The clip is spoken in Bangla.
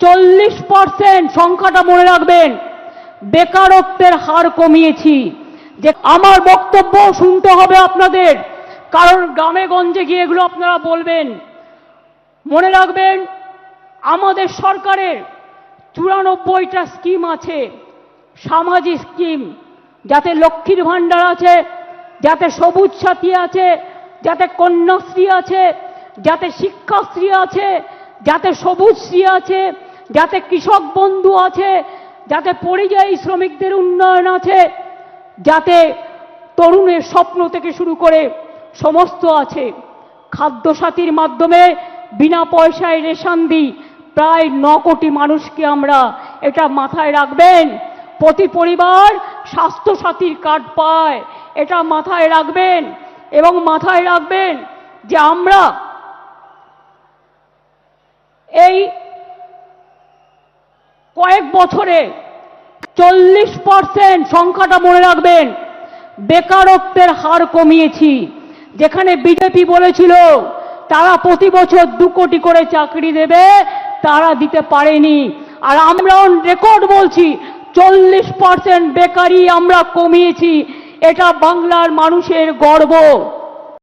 চল্লিশ পার্সেন্ট সংখ্যাটা মনে রাখবেন। বেকারত্বের হার কমিয়েছি। যে আমার বক্তব্য শুনতে হবে আপনাদের। কারণ গ্রামে গঞ্জে গিয়ে এগুলো আপনারা বলবেন। মনে রাখবেন, আমাদের সরকারের চুরানব্বইটা স্কিম আছে। সামাজিক স্কিম। যাতে লক্ষ্মীর ভাণ্ডার আছে, যাতে সবুজ সাথী আছে, যাতে কন্যাশ্রী আছে, যাতে শিক্ষাশ্রী আছে, যাতে সবুজ শ্রী আছে যাতে কৃষক বন্ধু আছে, যাতে পরিযায়ী শ্রমিকদের উন্নয়ন আছে, যাতে তরুণের স্বপ্ন থেকে শুরু করে সমস্ত আছে। খাদ্যসাথীর মাধ্যমে বিনা পয়সায় রেশন দিই, প্রায় ন কোটি মানুষকে আমরা এটা মাথায় রাখবেন। প্রতি পরিবার স্বাস্থ্যসাথীর কার্ড পায়, এটা মাথায় রাখবেন এবং মাথায় রাখবেন যে আমরা এই কয়েক বছরে চল্লিশ পার্সেন্ট সংখ্যাটা মনে রাখবেন, বেকারত্বের হার কমিয়েছি। যেখানে বিজেপি বলেছিল, তারা প্রতি বছর দু কোটি করে চাকরি দেবে, তারা দিতে পারেনি। আর আমরা রেকর্ড বলছি, চল্লিশ পার্সেন্ট বেকারি আমরা কমিয়েছি। এটা বাংলার মানুষের গর্ব।